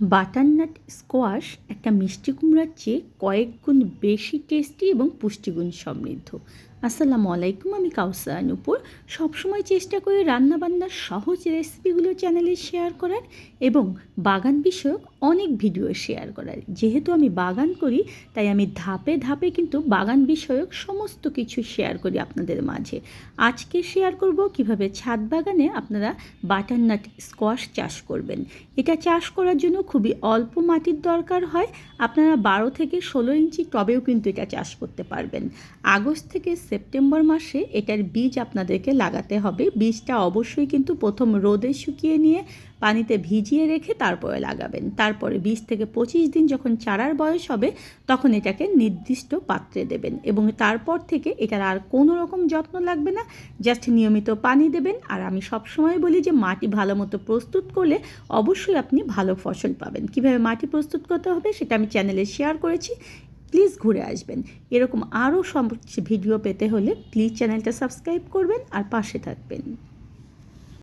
Butternut squash একটা মিষ্টি কুমড়ার চেয়ে কয়েক গুণ বেশি টেস্টি এবং পুষ্টিগুণ সমৃদ্ধ। আসসালামু আলাইকুম, আমি কাউসার নূপুর। সবসময় চেষ্টা করি রান্নাবান্নার সহজ রেসিপিগুলো চ্যানেলে শেয়ার করার এবং বাগান বিষয়ক অনেক ভিডিও শেয়ার করার। যেহেতু আমি বাগান করি, তাই আমি ধাপে ধাপে কিন্তু বাগান বিষয়ক সমস্ত কিছু শেয়ার করি আপনাদের মাঝে। আজকে শেয়ার করব কীভাবে ছাদ বাগানে আপনারা বাটারনাট স্কোয়াশ চাষ করবেন। এটা চাষ করার জন্য খুবই অল্প মাটির দরকার হয়। আপনারা বারো থেকে ষোলো ইঞ্চি টবেও কিন্তু এটা চাষ করতে পারবেন। আগস্ট থেকে সেপ্টেম্বর মাসে এটার বীজ আপনাদেরকে লাগাতে হবে। বীজটা অবশ্যই কিন্তু প্রথম রোদে শুকিয়ে নিয়ে পানিতে ভিজিয়ে রেখে তারপরে লাগাবেন। তারপরে বিশ থেকে পঁচিশ দিন যখন চারার বয়স হবে, তখন এটাকে নির্দিষ্ট পাত্রে দেবেন এবং তারপর থেকে এটার আর কোনো রকম যত্ন লাগবে না, জাস্ট নিয়মিত পানি দেবেন। আর আমি সবসময় বলি যে মাটি ভালো মতো প্রস্তুত করলে অবশ্যই আপনি ভালো ফসল পাবেন। কীভাবে মাটি প্রস্তুত করতে হবে সেটা আমি চ্যানেলে শেয়ার করেছি। প্লিজ ঘুরে আসবেন। এরকম আরও ভিডিও পেতে হলে প্লিজ চ্যানেলটা সাবস্ক্রাইব করবেন আর পাশে থাকবেন।